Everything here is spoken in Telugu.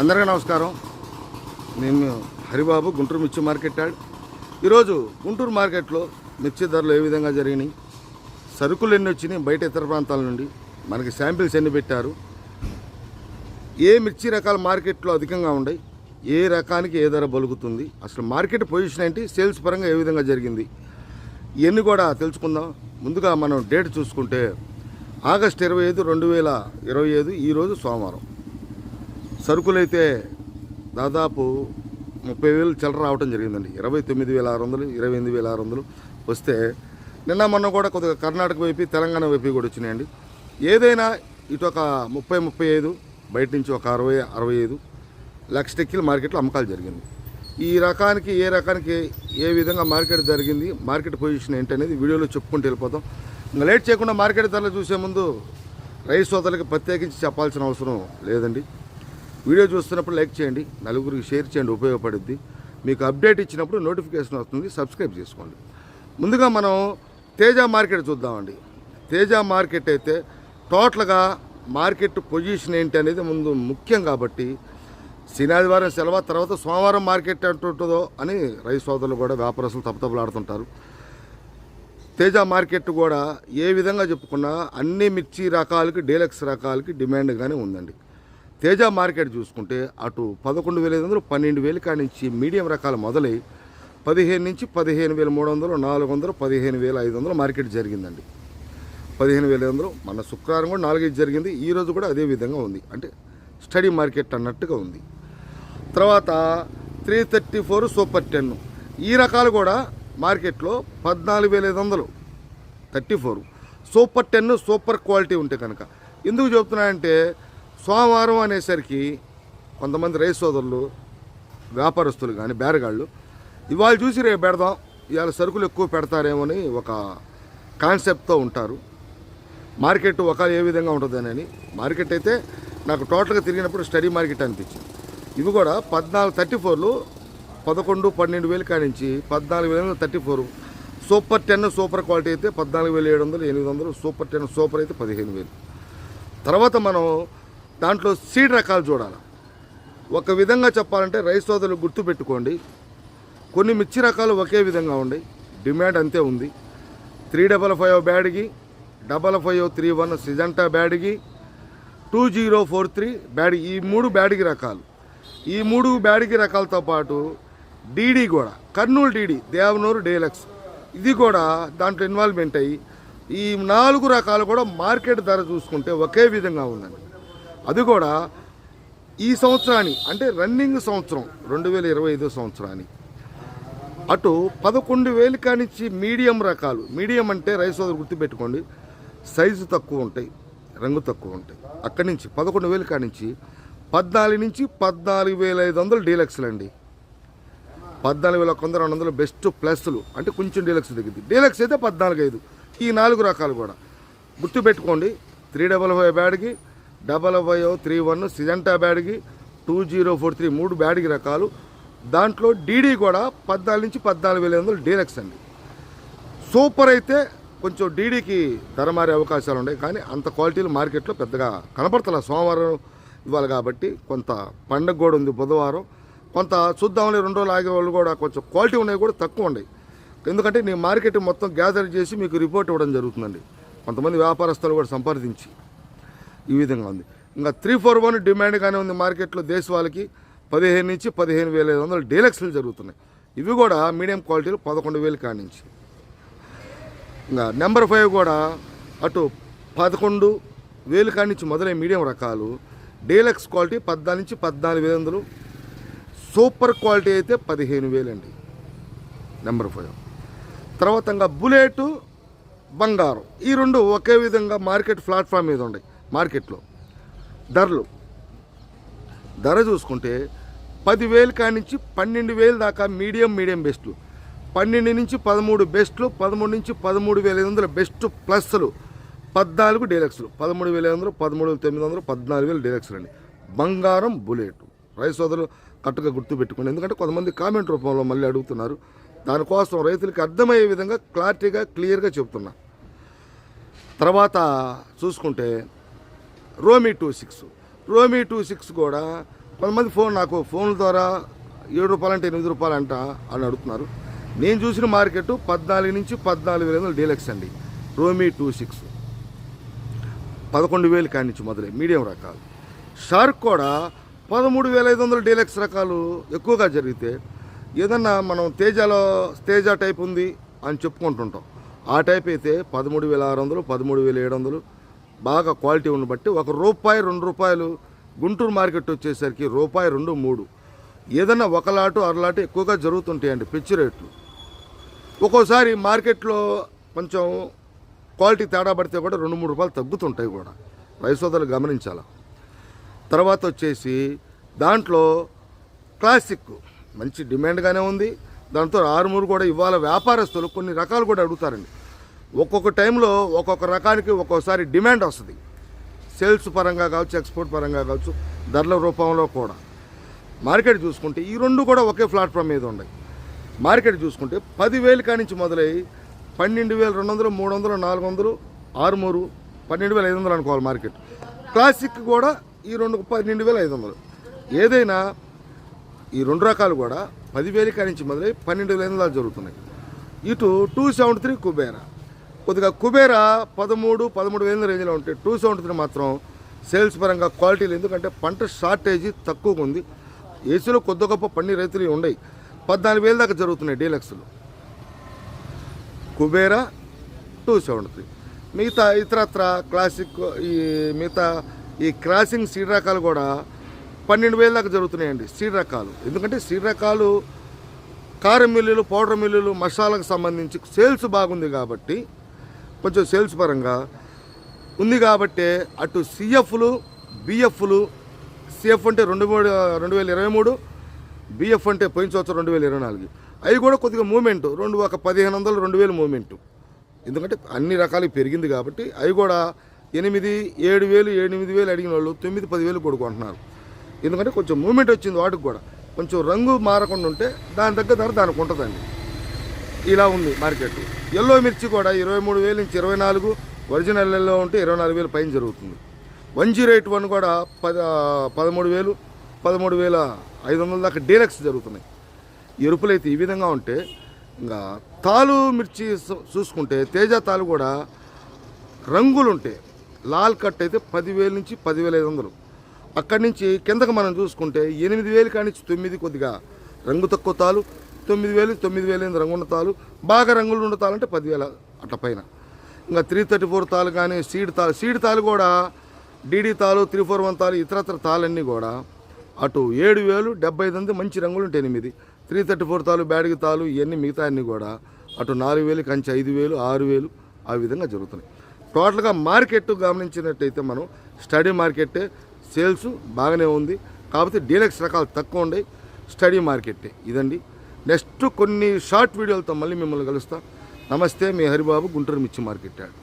అందరికీ నమస్కారం. నేను హరిబాబు గుంటూరు మిర్చి మార్కెట్ యాడ్. ఈరోజు గుంటూరు మార్కెట్లో మిర్చి ధరలు ఏ విధంగా జరిగినాయి? సరుకులు ఎన్ని వచ్చినాయి? బయట ఇతర ప్రాంతాల నుండి మనకి శాంపిల్స్ ఎన్ని పెట్టారు? ఏ మిర్చి రకాల మార్కెట్లో అధికంగా ఉన్నాయి ఏ రకానికి ఏ ధర బలుకుతుంది అసలు మార్కెట్ పొజిషన్ ఏంటి? సేల్స్ పరంగా ఏ విధంగా జరిగింది? ఇవన్నీ కూడా తెలుసుకుందాం. ముందుగా మనం డేట్ చూసుకుంటే ఆగస్ట్ ఇరవై ఐదు రెండు వేల ఇరవై ఐదు ఈరోజు సోమవారం. సరుకులైతే దాదాపు ముప్పై వేలు చిల్లర రావడం జరిగిందండి. ఇరవై తొమ్మిది వేల ఆరు వందలు ఇరవై ఎనిమిది వేల ఆరు వందలు వస్తే నిన్న మొన్న కూడా కొద్దిగా కర్ణాటక వైపు తెలంగాణ వైపు కూడా వచ్చినాయండి. ఏదైనా ఇటు ఒక ముప్పై ముప్పై ఐదు బయట నుంచి ఒక అరవై అరవై ఐదు లక్ష టెక్కిల మార్కెట్లో అమ్మకాలు జరిగింది. ఈ రకానికి ఏ రకానికి ఏ విధంగా మార్కెట్ జరిగింది మార్కెట్ పొజిషన్ ఏంటనేది వీడియోలో చెప్పుకుంటూ వెళ్ళిపోతాం. ఇంకా లేట్ చేయకుండా మార్కెట్ ధరలు చూసే ముందు రైస్ సోదరులకి ప్రత్యేకించి చెప్పాల్సిన అవసరం లేదండి. వీడియో చూస్తున్నప్పుడు లైక్ చేయండి నలుగురికి షేర్ చేయండి ఉపయోగపడుద్ది. మీకు అప్డేట్ ఇచ్చినప్పుడు నోటిఫికేషన్ వస్తుంది సబ్స్క్రైబ్ చేసుకోండి. ముందుగా మనం తేజ మార్కెట్ చూద్దామండి. తేజ మార్కెట్ అయితే టోటల్గా మార్కెట్ పొజిషన్ ఏంటి అనేది ముందు ముఖ్యం కాబట్టి శనివారం సెలవు తర్వాత సోమవారం మార్కెట్ అంటుంటుందో అని రైతు సోదరులు కూడా వ్యాపారస్తులు తపతపలాడుతుంటారు. తేజ మార్కెట్ కూడా ఏ విధంగా చెప్పుకున్నా అన్ని మిర్చి రకాలకి డీలక్స్ రకాలకి డిమాండ్గానే ఉందండి. తేజ మార్కెట్ చూసుకుంటే అటు పదకొండు వేల ఐదు వందలు పన్నెండు వేలు కాడి నుంచి మీడియం రకాలు మొదలై పదిహేను నుంచి పదిహేను వేల మూడు వందలు నాలుగు వందలు పదిహేను వేల ఐదు వందలు మార్కెట్ జరిగిందండి. పదిహేను వేల ఐదు వందలు మన శుక్రవారం కూడా నాలుగైదు జరిగింది. ఈరోజు కూడా అదే విధంగా ఉంది. అంటే స్టడీ మార్కెట్ అన్నట్టుగా ఉంది. తర్వాత three thirty four super ten. ఈ రకాలు కూడా మార్కెట్లో పద్నాలుగు వేల ఐదు వందలు. Thirty four. Super ten super quality ఉంటే కనుక. ఎందుకు చెప్తున్నానంటే సోమవారం అనేసరికి కొంతమంది రైస్ సోదరులు వ్యాపారస్తులు కానీ బేరగాళ్ళు ఇవాళ చూసి రేపు పెడదాం ఇవాళ సరుకులు ఎక్కువ పెడతారేమో అని ఒక కాన్సెప్ట్తో ఉంటారు. మార్కెట్ ఒక ఏ విధంగా ఉంటుందని మార్కెట్ అయితే నాకు టోటల్గా తిరిగినప్పుడు స్టడీ మార్కెట్ అనిపించింది. ఇవి కూడా పద్నాలుగు థర్టీ ఫోర్లు పదకొండు పన్నెండు వేలు కానించి పద్నాలుగు వేల thirty four super ten super quality అయితే పద్నాలుగు వేల ఏడు వందలు ఎనిమిది వందలు సూపర్ టెన్ సూపర్ అయితే పదిహేను వేలు. తర్వాత మనం దాంట్లో సీడ్ రకాలు చూడాలి. ఒక విధంగా చెప్పాలంటే రైస్ సోదరులు గుర్తుపెట్టుకోండి. కొన్ని మిర్చి రకాలు ఒకే విధంగా ఉన్నాయి డిమాండ్ అంతే ఉంది. Three double five బ్యాడ్కి double five three one Syngenta బ్యాడ్కి two zero four three బ్యాడ్ ఈ మూడు బ్యాడ్కి రకాలు. ఈ మూడు బ్యాడ్కి రకాలతో పాటు డీడీ కూడా కర్నూలు డీడీ దేవనూరు డీలక్స్ ఇది కూడా దాంట్లో ఇన్వాల్వ్మెంట్ అయ్యి ఈ నాలుగు రకాలు కూడా మార్కెట్ ధర చూసుకుంటే ఒకే విధంగా ఉందండి. అది కూడా ఈ సంవత్సరాన్ని అంటే రన్నింగ్ సంవత్సరం రెండు వేల ఇరవై ఐదో సంవత్సరాన్ని అటు పదకొండు వేలు కానిచ్చి మీడియం రకాలు మీడియం అంటే రైస్ సోదరు గుర్తుపెట్టుకోండి సైజు తక్కువ ఉంటాయి రంగు తక్కువ ఉంటాయి. అక్కడి నుంచి పదకొండు వేలు కానించి పద్నాలుగు నుంచి పద్నాలుగు వేల ఐదు వందలు డీలక్స్లు అండి. పద్నాలుగు వేల ఒక రెండు వందలు బెస్ట్ ప్లస్లు అంటే కొంచెం డీలక్స్ దిగింది డీలక్స్ అయితే పద్నాలుగు ఐదు ఈ నాలుగు రకాలు కూడా. గుర్తుపెట్టుకోండి three double five బ్యాడ్కి double five three one Syngenta బ్యాడ్కి two zero four three మూడు బ్యాడ్కి రకాలు. దాంట్లో డీడీ కూడా పద్నాలుగు నుంచి పద్నాలుగు వేల ఐదు వందలు డీలక్స్ అండి. సూపర్ అయితే కొంచెం డీడీకి ధర మారే అవకాశాలు ఉన్నాయి. కానీ అంత క్వాలిటీలు మార్కెట్లో పెద్దగా కనపడతలే సోమవారం ఇవ్వాలి కాబట్టి కొంత పండగ కూడా ఉంది బుధవారం. కొంత చూద్దామని రెండు రోజులు ఆగే వాళ్ళు కూడా కొంచెం క్వాలిటీ ఉన్నాయి కూడా తక్కువ ఉన్నాయి. ఎందుకంటే నేను మార్కెట్ మొత్తం గ్యాదర్ చేసి మీకు రిపోర్ట్ ఇవ్వడం జరుగుతుందండి. కొంతమంది వ్యాపారస్తులు కూడా సంప్రదించి ఈ విధంగా ఉంది. ఇంకా త్రీ ఫోర్ వన్ డిమాండ్గానే ఉంది మార్కెట్లో దేశ వాళ్ళకి పదిహేను నుంచి పదిహేను వేల ఐదు వందలు డీలక్స్లు జరుగుతున్నాయి. ఇవి కూడా మీడియం క్వాలిటీలు పదకొండు వేలు కానించి. ఇంకా నెంబర్ ఫైవ్ కూడా అటు పదకొండు వేలు కానించి మొదలై మీడియం రకాలు. డీలక్స్ క్వాలిటీ పద్నాలుగు నుంచి పద్నాలుగు వేల వందలు. సూపర్ క్వాలిటీ అయితే పదిహేను వేలండి. Number five. తర్వాత ఇంకా బుల్లెట్ బంగారం. ఈ రెండు ఒకే విధంగా మార్కెట్ ప్లాట్ఫామ్ మీద ఉన్నాయి. మార్కెట్లో. ధరలు. ధర చూసుకుంటే పదివేలు కానించి పన్నెండు వేలు దాకా మీడియం మీడియం బెస్ట్లు. పన్నెండు నుంచి పదమూడు బెస్ట్లు పదమూడు నుంచి పదమూడు వేల ఐదు వందల బెస్ట్ ప్లస్లు. పద్నాలుగు డీలక్స్లు. పదమూడు వేల ఐదు వందలు పదమూడు వేల తొమ్మిది వందలు పద్నాలుగు వేలు డీలక్స్లు అండి బంగారం బుల్లెట్. రైతు సోదరులు కరెక్ట్గా గుర్తుపెట్టుకోండి ఎందుకంటే కొంతమంది కామెంట్ రూపంలో మళ్ళీ అడుగుతున్నారు. దానికోసం రైతులకి అర్థమయ్యే విధంగా క్లారిటీగా క్లియర్గా చెప్తున్నా. తర్వాత చూసుకుంటే Romi two six. Romi two six కూడా కొంతమంది ఫోన్ నాకు ఫోన్ల ద్వారా ఏడు రూపాయలు అంటే ఎనిమిది రూపాయలు అంట అని అడుగుతున్నారు. నేను చూసిన మార్కెట్ పద్నాలుగు నుంచి పద్నాలుగు వేల వందలు డీలక్స్ అండి. Romi two six. పదకొండు వేలు కాడి నుంచి మొదలై మీడియం రకాలు. షార్క్ కూడా పదమూడు వేల ఐదు వందల డీలక్స్ రకాలు ఎక్కువగా జరిగితే ఏదన్నా మనం తేజలో తేజ టైప్ ఉంది అని చెప్పుకుంటుంటాం. ఆ టైప్ అయితే పదమూడు వేల ఆరు వందలు పదమూడు వేల ఏడు వందలు బాగా క్వాలిటీ ఉన్న బట్టి ఒక రూపాయి రెండు రూపాయలు గుంటూరు మార్కెట్ వచ్చేసరికి రూపాయి రెండు మూడు. ఏదైనా ఒక లాటు అరలాటు ఎక్కువగా జరుగుతుంటాయండి పిచ్చి రేట్లు. ఒక్కోసారి మార్కెట్లో కొంచెం క్వాలిటీ తేడా పడితే కూడా రెండు మూడు రూపాయలు తగ్గుతుంటాయి కూడా. రైసోదలు గమనించాల. తర్వాత వచ్చేసి దాంట్లో క్లాసిక్ మంచి డిమాండ్గానే ఉంది. దాంతో ఆరుమూరు కూడా ఇవాళ వ్యాపారస్తులు కొన్ని రకాలు కూడా అడుగుతారండి. ఒక్కొక్క టైంలో ఒక్కొక్క రకానికి ఒక్కోసారి డిమాండ్ వస్తుంది. సేల్స్ పరంగా కావచ్చు ఎక్స్పోర్ట్ పరంగా కావచ్చు ధరల రూపంలో కూడా. మార్కెట్ చూసుకుంటే ఈ రెండు కూడా ఒకే ప్లాట్ఫామ్ మీద ఉన్నాయి. మార్కెట్ చూసుకుంటే పదివేలు కానించి మొదలై పన్నెండు వేల రెండు వందలు మూడు వందలు నాలుగు వందలు ఆరుమూరు పన్నెండు వేల ఐదు వందలు అనుకోవాలి మార్కెట్. క్లాసిక్ కూడా ఈ రెండు పన్నెండు వేల ఐదు వందలు. ఏదైనా ఈ రెండు రకాలు కూడా పదివేలు కానించి మొదలై పన్నెండు వేల ఐదు వందలు జరుగుతున్నాయి. ఇటు టూ సెవెంటీ త్రీ కుబేరా. కొద్దిగా కుబేరా పదమూడు పదమూడు వేల రేంజ్లో ఉంటే టూ సెవెంటీ త్రీ మాత్రం సేల్స్ పరంగా క్వాలిటీలు ఎందుకంటే పంట షార్టేజీ తక్కువగా ఉంది. ఏసీలో కొద్ది గొప్ప పన్ని రైతులు ఉన్నాయి పద్నాలుగు వేల దాకా జరుగుతున్నాయి డీలక్స్లు. Kubera two seventy three. మిగతా ఇతరత్ర క్లాసిక్ ఈ మిగతా ఈ క్రాసింగ్ సీడ్ రకాలు కూడా పన్నెండు వేల దాకా జరుగుతున్నాయండి సీడ్ రకాలు. ఎందుకంటే సీడ్ రకాలు కారం మిల్లులు పౌడర్ మిల్లులు మసాలకు సంబంధించి సేల్స్ బాగుంది కాబట్టి కొంచెం సేల్స్ పరంగా ఉంది కాబట్టి అటు సిఎఫ్లు బిఎఫ్లు సిఎఫ్ అంటే రెండు మూడు రెండు వేల ఇరవై మూడు బిఎఫ్ అంటే పోయిన సంవత్సరం రెండు వేల ఇరవై నాలుగు. అవి కూడా కొద్దిగా మూమెంట్ రెండు ఒక పదిహేను వందలు రెండు వేలు మూమెంటు. ఎందుకంటే అన్ని రకాలు పెరిగింది కాబట్టి అవి కూడా ఎనిమిది ఏడు వేలు ఎనిమిది వేలు అడిగిన వాళ్ళు తొమ్మిది పదివేలు కొడుకుంటున్నారు ఎందుకంటే కొంచెం మూమెంట్ వచ్చింది వాటికి కూడా. కొంచెం రంగు మారకుండా ఉంటే దాని తగ్గ ధర దానికి ఉంటుందండి. ఇలా ఉంది మార్కెట్. ఎల్లో మిర్చి కూడా ఇరవై మూడు వేలు నుంచి ఇరవై నాలుగు ఒరిజినల్ ఎల్లో ఉంటే ఇరవై నాలుగు వేలు పైన జరుగుతుంది. వన్ జీరో ఎయిట్ వన్ కూడా పద పదమూడు వేలు పదమూడు వేల ఐదు వందల దాకా డీలక్స్ జరుగుతున్నాయి. ఎరుపులు అయితే ఈ విధంగా ఉంటే ఇంకా తాలు మిర్చి చూ- చూసుకుంటే తేజ తాలు కూడా రంగులు ఉంటాయి లాల్ కట్ అయితే పదివేల నుంచి పదివేల ఐదు వందలు. అక్కడి నుంచి కిందకు మనం చూసుకుంటే ఎనిమిది వేలు కానీ తొమ్మిది కొద్దిగా రంగు తక్కువ తాలు తొమ్మిది వేలు తొమ్మిది వేలు ఎనిమిది రంగు ఉన్న తాలు బాగా రంగులు ఉన్న తాలంటే పదివేల అట్ల పైన. ఇంకా త్రీ థర్టీ ఫోర్ తాలు కానీ సీడ్ తాలు సీడ్ తాలు కూడా డీడీ తాలు త్రీ ఫోర్ వన్ తాలు ఇతరత్ర తాలన్నీ కూడా అటు ఏడు వేలు డెబ్బై ఐదు వందలు మంచి రంగులు ఉంటాయి ఎనిమిది. త్రీ థర్టీ ఫోర్ తాలు బ్యాడిగి తాలు ఇవన్నీ మిగతా అన్నీ కూడా అటు నాలుగు వేలు కంచి ఐదు వేలు ఆరు వేలు ఆ విధంగా జరుగుతున్నాయి. టోటల్గా మార్కెట్ గమనించినట్టయితే మనం స్టడీ మార్కెట్ సేల్స్ బాగానే ఉంది. కాకపోతే డీలక్స్ రకాలు తక్కువ ఉన్నాయి స్టడీ మార్కెట్టే. ఇదండి. నెక్స్ట్ కొన్ని షార్ట్ వీడియోలతో మళ్ళీ మిమ్మల్ని కలుస్తా. నమస్తే మీ హరిబాబు గుంటూరు మిర్చి మార్కెట్ యాడ్